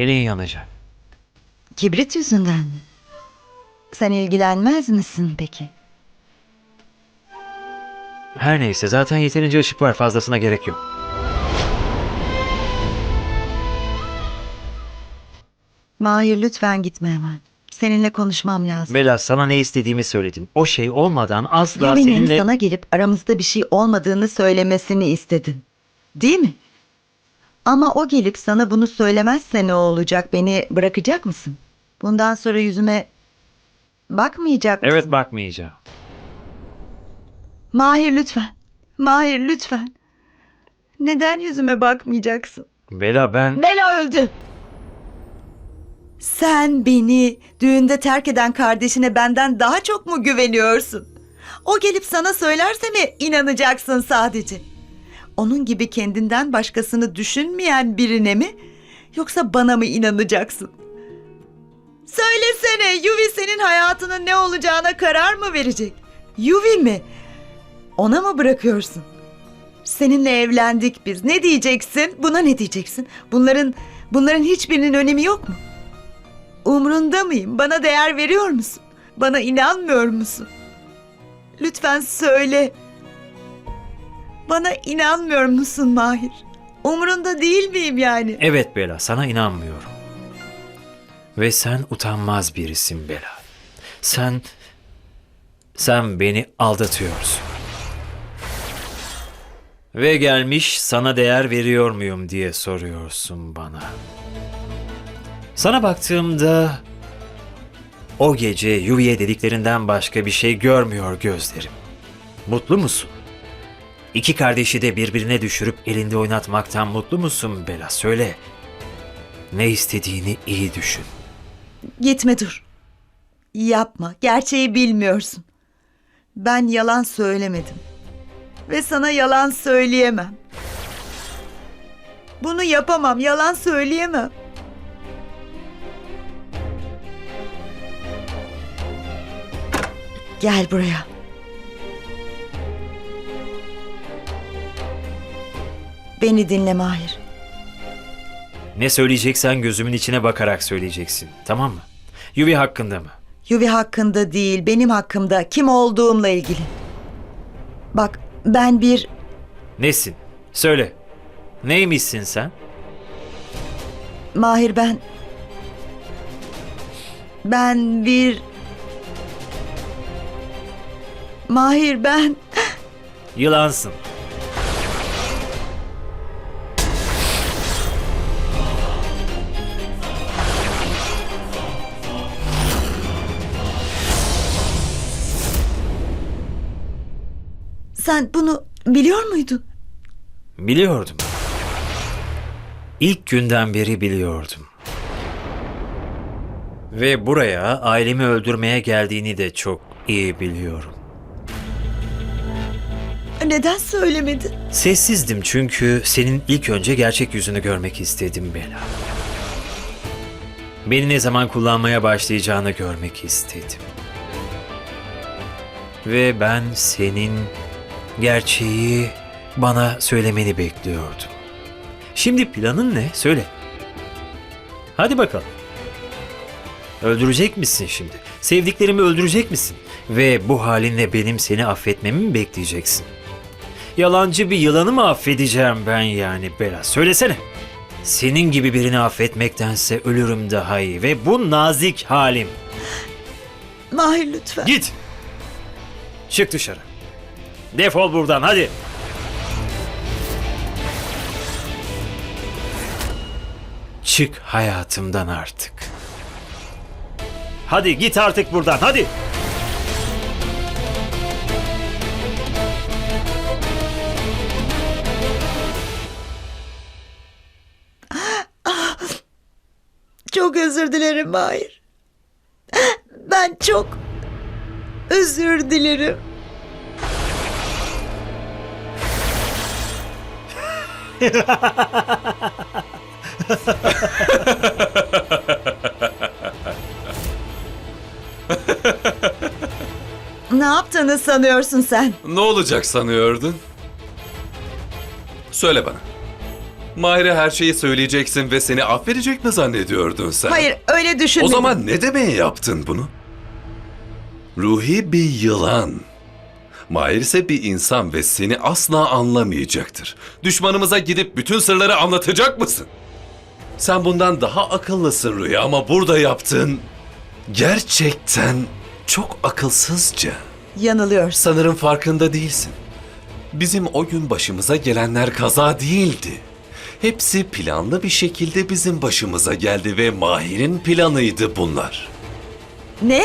Elin yanacak. Kibrit yüzünden mi? Sen ilgilenmez misin peki? Her neyse zaten yeterince ışık var fazlasına gerek yok. Mahir lütfen gitme hemen. Seninle konuşmam lazım. Bela sana ne istediğimi söyledim. O şey olmadan asla Yuvi'nin seninle... sana gelip aramızda bir şey olmadığını söylemesini istedin. Değil mi? Ama o gelip sana bunu söylemezse ne olacak? Beni bırakacak mısın? Bundan sonra yüzüme bakmayacak mısın? Evet bakmayacağım. Mahir lütfen. Mahir lütfen. Neden yüzüme bakmayacaksın? Bela ben... Bela öldü. Sen beni düğünde terk eden kardeşine benden daha çok mu güveniyorsun? O gelip sana söylerse mi inanacaksın sadece? Onun gibi kendinden başkasını düşünmeyen birine mi? Yoksa bana mı inanacaksın? Söylesene Yuvi senin hayatının ne olacağına karar mı verecek? Yuvi mi? Ona mı bırakıyorsun? Seninle evlendik biz. Ne diyeceksin? Buna ne diyeceksin? Bunların bunların hiçbirinin önemi yok mu? Umrunda mıyım? Bana değer veriyor musun? Bana inanmıyor musun? Lütfen söyle. Bana inanmıyor musun Mahir? Umrunda değil miyim yani? Evet Bela sana inanmıyorum. Ve sen utanmaz birisin Bela. Sen... Sen beni aldatıyorsun. Ve gelmiş sana değer veriyor muyum diye soruyorsun bana. Sana baktığımda o gece Yuvi'ye dediklerinden başka bir şey görmüyor gözlerim. Mutlu musun? İki kardeşi de birbirine düşürüp elinde oynatmaktan mutlu musun Bela? Söyle. Ne istediğini iyi düşün. Gitme dur. Yapma. Gerçeği bilmiyorsun. Ben yalan söylemedim. Ve sana yalan söyleyemem. Bunu yapamam. Yalan söyleyemem. Gel buraya. Beni dinle Mahir. Ne söyleyeceksen gözümün içine bakarak söyleyeceksin. Tamam mı? Yuvi hakkında mı? Yuvi hakkında değil, benim hakkımda, kim olduğumla ilgili. Bak, ben bir Nesin? Söyle. Neymişsin sen? Mahir ben ben bir Mahir ben Yılansın. Sen bunu biliyor muydun? Biliyordum. İlk günden beri biliyordum. Ve buraya ailemi öldürmeye geldiğini de çok iyi biliyorum. Neden söylemedin? Sessizdim çünkü senin ilk önce gerçek yüzünü görmek istedim Bela. Beni ne zaman kullanmaya başlayacağını görmek istedim. Ve ben senin gerçeği bana söylemeni bekliyordum. Şimdi planın ne? Söyle. Hadi bakalım. Öldürecek misin şimdi? Sevdiklerimi öldürecek misin? Ve bu halinle benim seni affetmemi mi bekleyeceksin? Yalancı bir yılanı mı affedeceğim ben yani Bela? Söylesene. Senin gibi birini affetmektense ölürüm daha iyi ve bu nazik halim. Mahir lütfen. Git. Çık dışarı. Defol buradan hadi. Çık hayatımdan artık. Hadi git artık buradan hadi. Çok özür dilerim Mahir. Ben çok özür dilerim. Ne yaptığını sanıyorsun sen? Ne olacak sanıyordun? Söyle bana. Mahir'e her şeyi söyleyeceksin ve seni affedecek mi zannediyordun sen? Hayır öyle O düşünmedim. zaman ne demeye yaptın bunu? Ruhi bir yılan. Mahir ise bir insan ve seni asla anlamayacaktır. Düşmanımıza gidip bütün sırları anlatacak mısın? Sen bundan daha akıllısın Ruhi ama burada yaptığın gerçekten çok akılsızca. Yanılıyorsun. Sanırım farkında değilsin. Bizim o gün başımıza gelenler kaza değildi. Hepsi planlı bir şekilde bizim başımıza geldi ve Mahir'in planıydı bunlar. Ne?